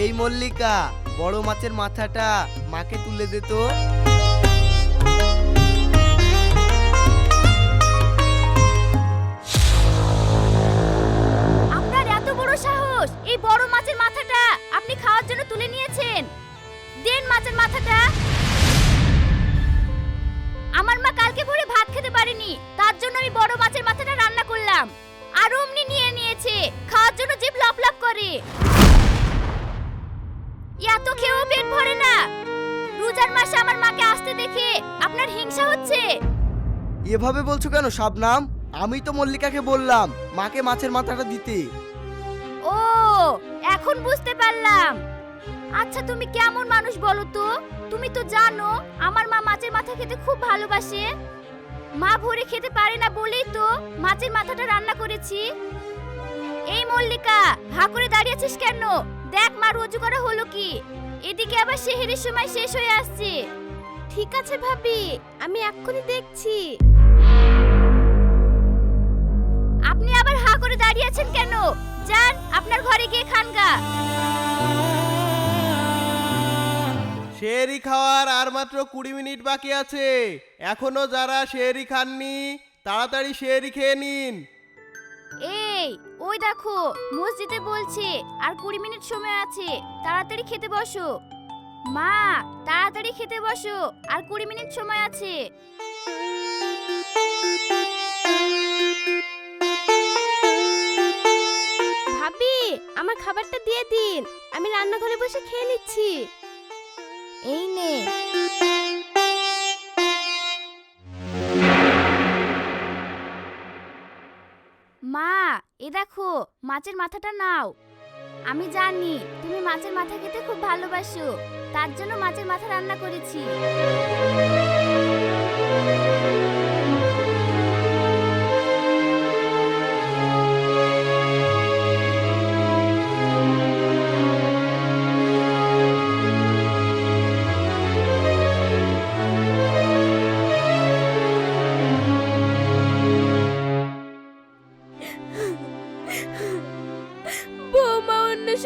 এই মল্লিকা, বড় মাছের মাথাটা মাকে তুলে দে তো। আপনার এত বড় সাহস, এই বড় মাছের মাথাটা আপনি খাওয়ার জন্য তুলে নিয়েছেন। দেন মাছের মাথাটা। আমার মা কালকে ভোরে ভাত খেতে পারেনি, তার জন্য আমি বড় মাছের মাথাটা রান্না করলাম। আর অমনি নিয়ে নিয়েছে, খাওয়ার জন্য এভাবে বলছো কেন, শাবনাম? আমি তো মল্লিকাকে বললাম, মাকে মাছের মাথাটা দিতে। ও, এখন বুঝতে পারলাম। আচ্ছা তুমি কেমন মানুষ বলো তো? তুমি তো জানো, আমার মা মাছের মাথা খেতে খুব ভালোবাসে। মা ভরে খেতে পারে না বলেই তো মাছের মাথাটা রান্না করেছি। এই মল্লিকা হা করে দাঁড়িয়েছিস কেন? দেখ মা, রোজু করা হলো কি? এদিকে আবার সেহেরির সময় শেষ হয়ে আসছে। ঠিক আছে ভাবি, আমি এক্ষুনি দেখছি। করে দাঁড়িয়ে আছেন কেন? যান আপনার ঘরে গিয়ে খান গা। শেরি খাওয়ার আর মাত্র কুড়ি মিনিট বাকি আছে। এখনও যারা শেরি খাননি তাড়াতাড়ি শেরি খেয়ে নিন। এই ওই দেখো মসজিদে বলছে আর কুড়ি মিনিট সময় আছে তাড়াতাড়ি খেতে বসো। মা তাড়াতাড়ি খেতে বসো আর কুড়ি মিনিট সময় আছে। আমার খাবারটা দিয়ে দিন। আমি রান্নাঘরে বসে খেয়ে নিচ্ছি। এই নে। মা, এ দেখো, মাছের মাথাটা নাও। আমি জানি, তুমি মাছের মাথা খেতে খুব ভালোবাসো। তার জন্য মাছের মাথা রান্না করেছি।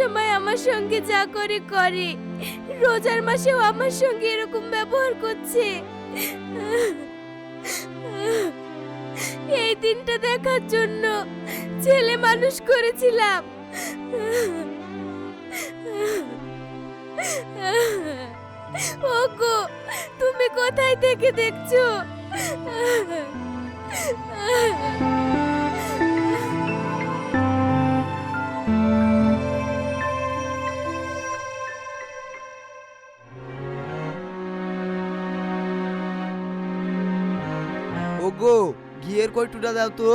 সময় আমার সঙ্গে যা করে করে। রোজার মাসেও আমার সঙ্গে এরকম ব্যবহার করছে। এই দিনটা দেখার জন্য ছেলে মানুষ করেছিলাম। ওগো, তুমি কোথায় থেকে দেখছ? ঘিয়ের কয়টুটা দাও তো?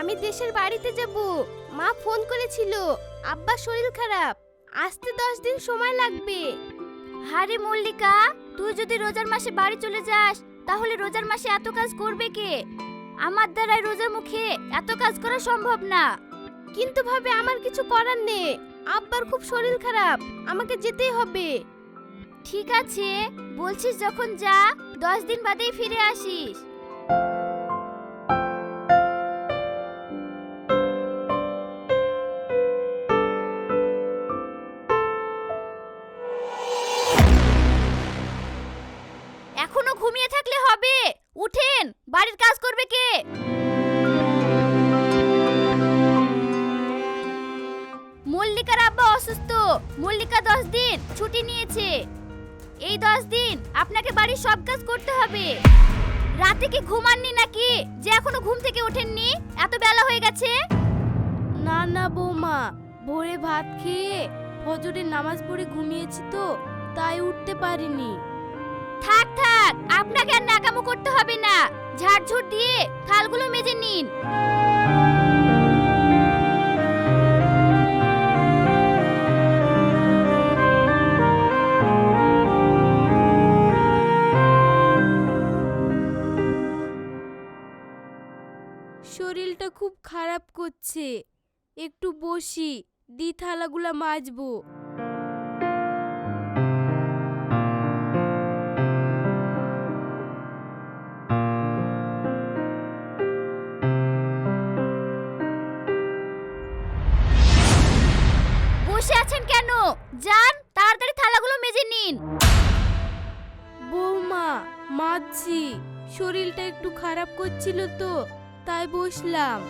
আমি দেশের বাড়িতে যাব। মা ফোন করেছিল। আব্বা শরীর খারাপ। আসতে দশ দিন সময় লাগবে। হারে মল্লিকা, তুই যদি রোজার মাসে বাড়ি চলে যাস, তাহলে রোজার মাসে এত কাজ করবে কে? আমার দ্বারাই রোজা মুখে এত কাজ করা সম্ভব না। কিন্তু ভাবে, আমার কিছু করার নেই। আব্বার খুব শরীর খারাপ, আমাকে যেতেই হবে। ঠিক আছে, বলছিস যখন যা, দশ দিন বাদেই ফিরে আসিস। মল্লিকা দশ দিন ছুটি নিয়েছে। এই দশ দিন আপনাকে বাড়ির সব কাজ করতে হবে। রাতে কি ঘুমাননি নাকি? যে এখনও ঘুম থেকে ওঠেননি? এত বেলা হয়ে গেছে। না না বৌমা ভোরে ভাত খেয়ে ফজরের নামাজ পড়ে ঘুমিয়েছি তো তাই উঠতে পারিনি। থাক থাক আপনাকে আর নাকামো করতে হবে না। ঝাড়ঝুড় দিয়ে থালগুলো মেজে নিন। একটু বসি, দি থালাগুলা মাজবো। বসে আছেন কেন? যান, তাড়াতাড়ি থালাগুলো মেজে নিন। বৌমা, মাজছি। শরীরটা একটু খারাপ করছিল তো, তাই বসলাম।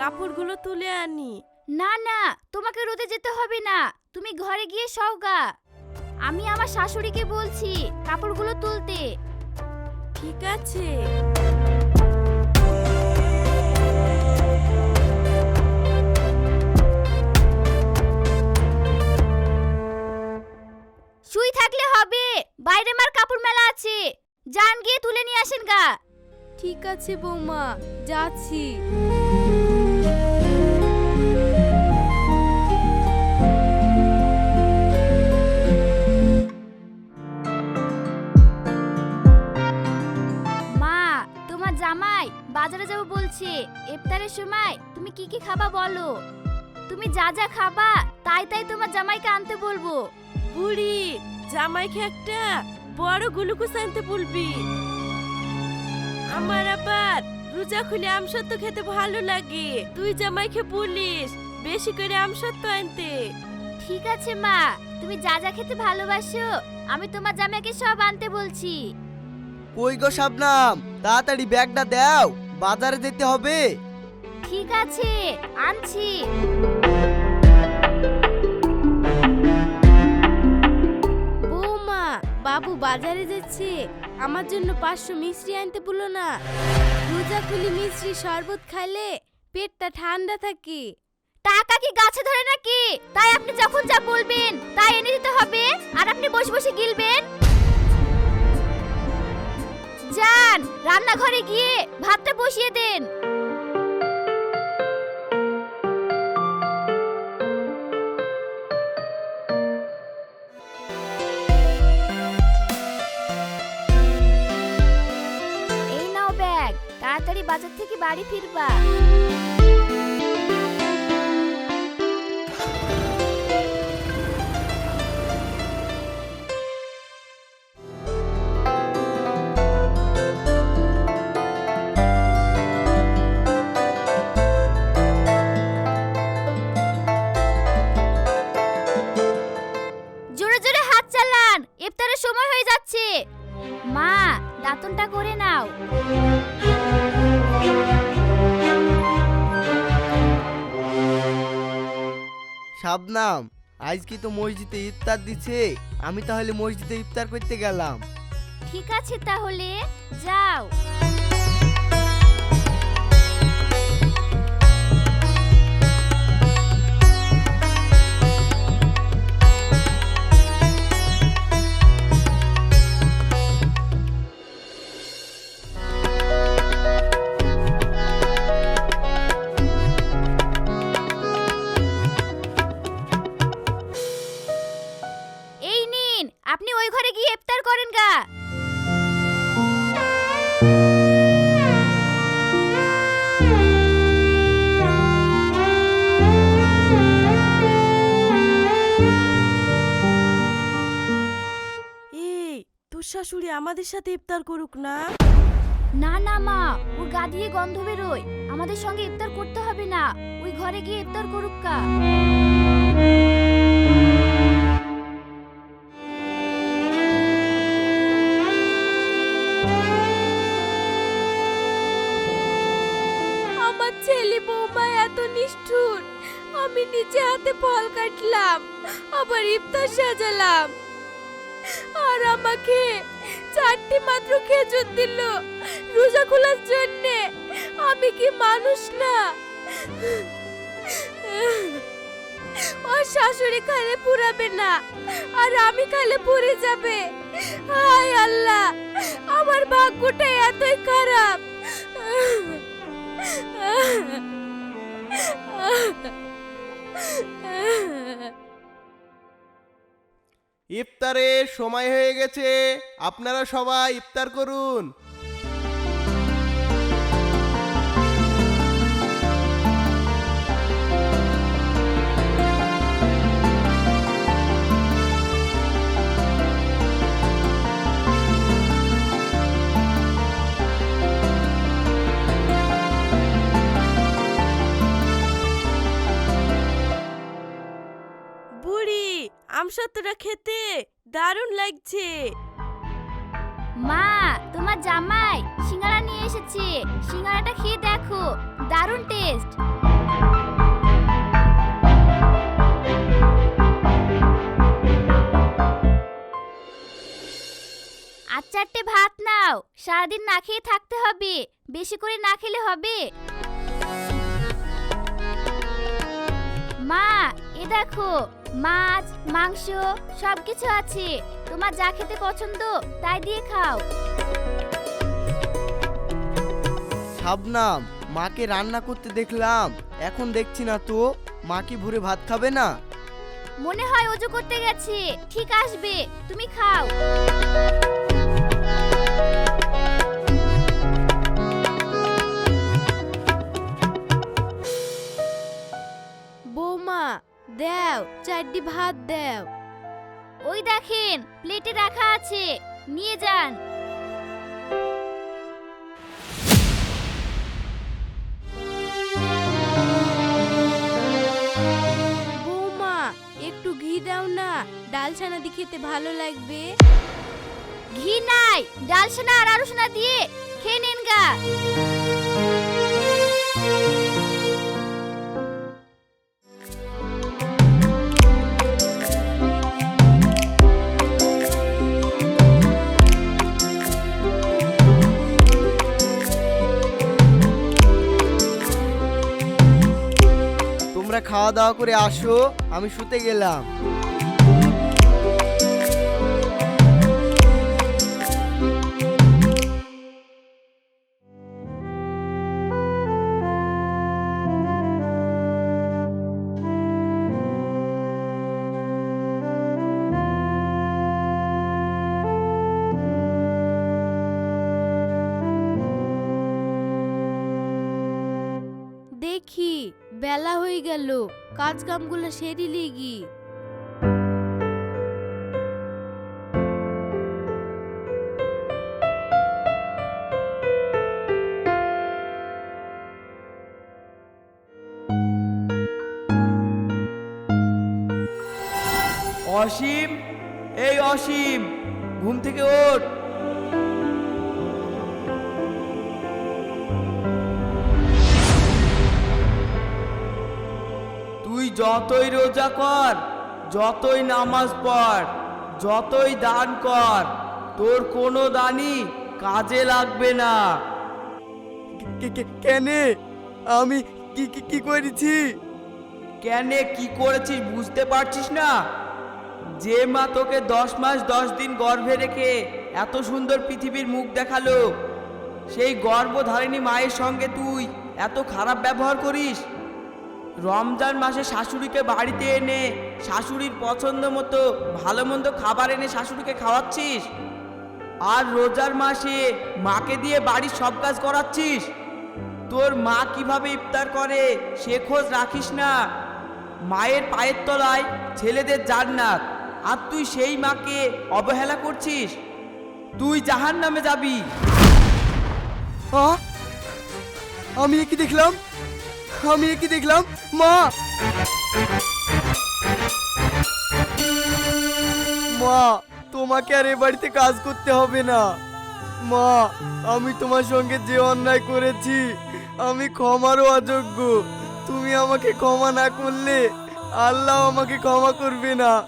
কাপড়গুলো তুলে আনি। না না তোমাকে রোদে যেতে হবে না। তুমি ঘরে গিয়ে সওগা আমি আমার শাশুড়িকে বলছি কাপড়গুলো তুলতে। ঠিক আছে। শুই থাকলে হবে। বাইরে মার কাপড় মেলা আছে। যান গিয়ে তুলে নিয়ে আসেন গা। ঠিক আছে বৌমা যাচ্ছি। বলছে ইফতারের সময় তুমি কি কি খাবা বলো। তুমি যা যা খাবা তাই তাই তোমার জামাইকে আনতে বলব। বুড়ি জামাইকে একটা বড় গ্লুকোজ আনতে বলবি। আমার আবার রোজা খুলে আমসত্ব খেতে ভালো লাগে। তুই জামাইকে বলিস বেশি করে আমসত্ব আনতে। ঠিক আছে মা তুমি যা যা খেতে ভালোবাসো আমি তোমার জামাইকে সব আনতে বলছি। কই গো শাবনাম? তাড়াতাড়ি ব্যাগটা দাও। বাজারে যেতে হবে। ঠিক আছে আনছি। বৌমা বাবু বাজারে যাচ্ছে। আমার জন্য পাঁচশো মিষ্টি আনতে বলো না। রোজা খুলি মিষ্টি শরবত খাইলে পেটটা ঠান্ডা থাকে। টাকা কি গাছে ধরে নাকি? তাই আপনি যখন যা বলবেন তাই এনে দিতে হবে। আর আপনি বসে বসে গিলবেন। যান রান্নাঘরে গিয়ে ভাতটা বসিয়ে দেন। নাও ব্যাগ তাড়াতাড়ি বাজার থেকে বাড়ি ফিরবা। শাবনাম আজকে তো মসজিদে ইফতার দিছে, আমি তাহলে মসজিদে ইফতার করতে গেলাম। ঠিক আছে তাহলে, যাও। শাশুড়ি আমাদের সাথে ইফতার করুক না। না না মা ওর গা দিয়ে গন্ধ বেরোয়। আমাদের সঙ্গে ইফতার করতে হবে না। ওই ঘরে গিয়ে ইফতার করুক কা আমার ছেলে বৌমা এত নিষ্ঠুর। আমি নিজে হাতে ফল কাটলাম আবার ইফতার সাজালাম। আর আমাকে চারটি মাত্র খেজুর দিল রোজা খোলার জন্যে। আমি কি মানুষ না? ওর শাশুড়ি খালে পুরাবে না, আর আমি খালে পুরে যাবে। হায় আল্লাহ, আমার ভাগ্যটা এতই খারাপ। ইফতারের সময় হয়ে গেছে। আপনারা সবাই ইফতার করুন। আমসত্ত্বটা খেতে দারুণ লাগছে। মা, তোমার জামাই সিঙ্গারা নিয়ে এসেছে। সিঙ্গারাটা খেয়ে দেখো, দারুণ টেস্ট। আর চারটে ভাত নাও, সারাদিন না খেয়ে থাকতে হবে, বেশি করে না খেলে হবে। মা, এ দেখো মাছ মাংস সব কিছু আছে। তোমার যা খেতে পছন্দ তাই দিয়ে খাও। শাবনাম মাকে রান্না করতে দেখলাম। এখন দেখছি না তো মা কি ভোরে ভাত খাবে না? মনে হয় অজু করতে গেছে। ঠিক আসবে তুমি খাও। চারটি ভাত দেও। ওই দেখেন প্লেটে রাখা আছে নিয়ে যান। বৌমা একটু ঘি দাও না ডাল দিয়ে খেতে ভালো লাগবে। ঘি নাই ডাল সোনা আর আরু সোনা দিয়ে খেয়ে নিন গা। খাওয়া দাওয়া করে আসো আমি শুতে গেলাম। দেখি বেলা হয়ে গেল। কাজ কামগুলো সেরি লিগি অসীম এই অসীম ঘুম থেকে ওঠ। যতই রোজা কর যতই নামাজ পড় যতই দান কর তোর কোনো দানই কাজে লাগবে না। কেনে? আমি কি কি কি করেছি? কেনে কি করেছিস বুঝতে পারছিস না? যে মা তোকে দশ মাস দশ দিন গর্ভে রেখে এত সুন্দর পৃথিবীর মুখ দেখাল সেই গর্ভধারিণী মায়ের সঙ্গে তুই এত খারাপ ব্যবহার করিস? রমজান মাসে শাশুড়িকে বাড়িতে এনে শাশুড়ির পছন্দ মতো, ভালো মন্দ খাবার এনে শাশুড়িকে খাওয়াচ্ছিস? আর রোজার মাসে মাকে দিয়ে বাড়ির সব কাজ করাচ্ছিস? তোর মা কীভাবে ইফতার করে সে খোঁজ রাখিস না। মায়ের পায়ের তলায় ছেলেদের জান্নাত। আর তুই সেই মাকে অবহেলা করছিস? তুই জাহান নামে যাবি? আমি কি দেখলাম? আমি কি দেখলাম? মা! মা, তোমাকে আর এ বাড়িতে কাজ করতে হবে না। মা, আমি তোমার সঙ্গে যে অন্যায় করেছি, আমি ক্ষমারও অযোগ্য। তুমি আমাকে ক্ষমা না করলে আল্লাহ আমাকে ক্ষমা করবে না।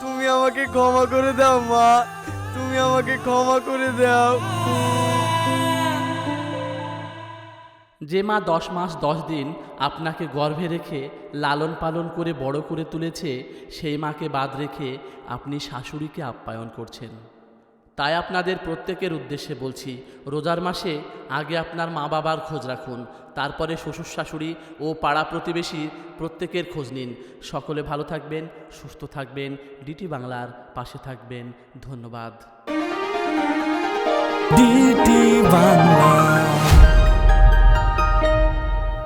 তুমি আমাকে ক্ষমা করে দাও, মা। তুমি আমাকে ক্ষমা করে দাও। যে মা দশ মাস দশ দিন আপনাকে গর্ভে রেখে লালন পালন করে বড় করে তুলেছে, সেই মাকে বাদ রেখে আপনি শাশুড়িকে আপ্যায়ন করছেন। তাই আপনাদের প্রত্যেকের উদ্দেশ্যে বলছি, রোজার মাসে আগে আপনার মা বাবার খোঁজ রাখুন, তারপরে শ্বশুর শাশুড়ি ও পাড়া প্রতিবেশী প্রত্যেকের খোঁজ নিন। সকলে ভালো থাকবেন, সুস্থ থাকবেন, ডিটি বাংলার পাশে থাকবেন, ধন্যবাদ। D T Bangla.